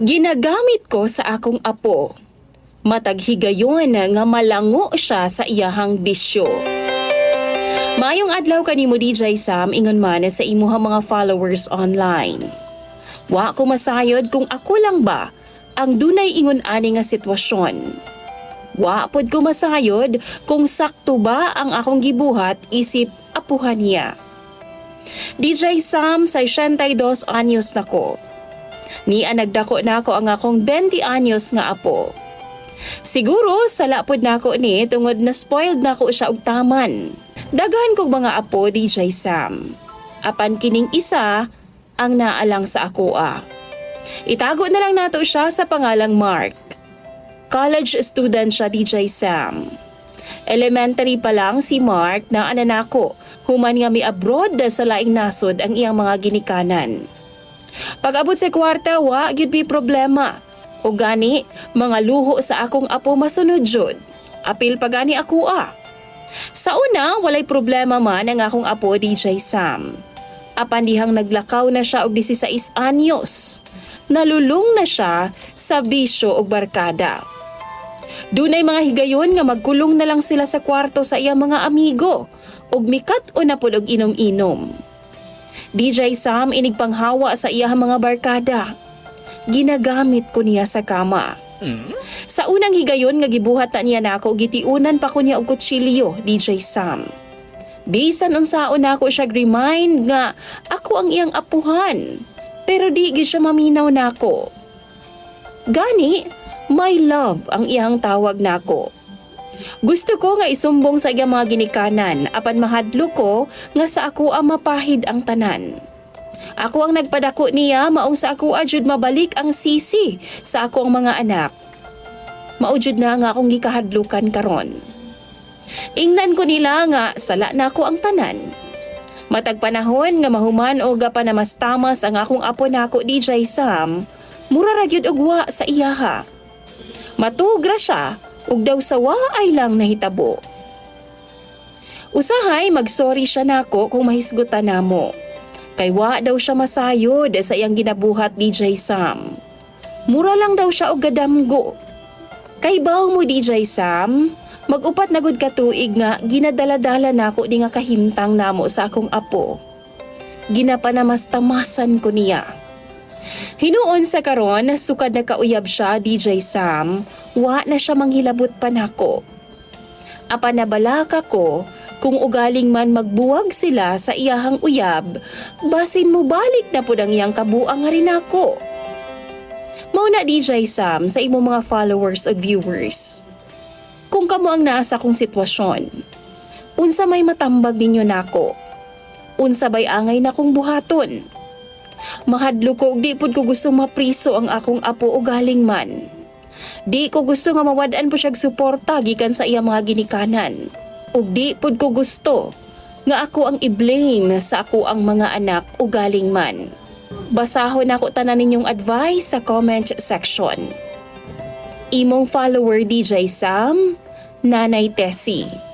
Ginagamit ko sa akong apo. Matag nga malango siya sa iyahang bisyo. Mayong adlaw kanimo DJ Sam ingon man sa imuhang mga followers online. Wa ko masayod kung ako lang ba ang dunay ingon ani nga sitwasyon. Wa pod ko masayod kung sakto ba ang akong gibuhat isip apuhan niya. DJ Sam, 62 anyos na ko. Ni nagdako na ako ang akong 20 anyos nga apo. Siguro sala pod nako ni tungod na spoiled na ko siya og taman. Daghan kog mga apo DJ Sam. Apan kining isa ang naalang sa ako ah. Itago na lang nato siya sa pangalang Mark. College student siya DJ Sam. Elementary pa lang si Mark na ananako, human nga mi abroad sa laing nasod ang iyang mga ginikanan. Pag abot sa kwarta, wa gyud mi problema. O gani, mga luho sa akong apo masunod jud. Apil pa gani ako ah. Sa una, walay problema man ang akong apo DJ Sam. Apan dihang naglakaw na siya og 16 anyos. Nalulung na siya sa bisyo og barkada. Dunay mga higayon nga magkulong na lang sila sa kwarto sa iyang mga amigo ug mikat o na pud og inom-inom. DJ Sam inig panghawa sa iyang mga barkada. Ginagamit ko niya sa kama. Sa unang higayon nga gibuhat ta niya nako gitiunan pa ko niya og kutsilyo DJ Sam. Bisan unsaon nako siya remind nga ako ang iyang apuhan. Pero di gyud siya maminaw nako. Gani, my love ang iyang tawag nako. Gusto ko nga isumbong sa iyang mga ginikanan apan mahadlo ko nga sa ako ang mapahid ang tanan. Ako ang nagpadako niya maong sa ako ajud mabalik ang sisi sa ako ang mga anak. Maujud na nga akong gikahadlukan karon. Ingnan ko nila nga sala na ako ang tanan. Matag panahon nga mahuman o pa na mas tamas ang akong apo nako DJ Sam, mura ra gyud sa iyaha. Matugra siya ug daw sa waay lang nahitabo. Usahay magsorry siya nako kung mahisgutan namo. Kay wa daw siya masayod sa iyang ginabuhat DJ Sam. Mura lang daw siya og gadamgo. Kay baw mo DJ Sam, magupat na gud ka tuig nga ginadala-dala nako di nga kahimtang namo sa akong apo. Ginapanamastamasan ko niya. Hinuon sa karon, sukad na kauyab siya DJ Sam, wa na siya manghilabot pa nako. Apan nabalaka ko kung ugaling man magbuwag sila sa iyahang uyab, basin mo balik na po ang iyang kabuang nga rin ako. Mao na DJ Sam sa imong mga followers o viewers. Kung kamo ang naasa kong sitwasyon, unsa may matambag ninyo nako? Unsa bay angay na kong buhaton? Mahadlo ko ug di pud ko gusto mapriso ang akong apo o galing man. Di ko gusto nga mawad-an po siyag suporta gikan sa iya mga ginikanan. Ug di pud ko gusto nga ako ang i-blame sa ako ang mga anak o galing man. Basahon ako tanan ninyong advice sa comment section. Imong follower DJ Sam, Nanay Tessie.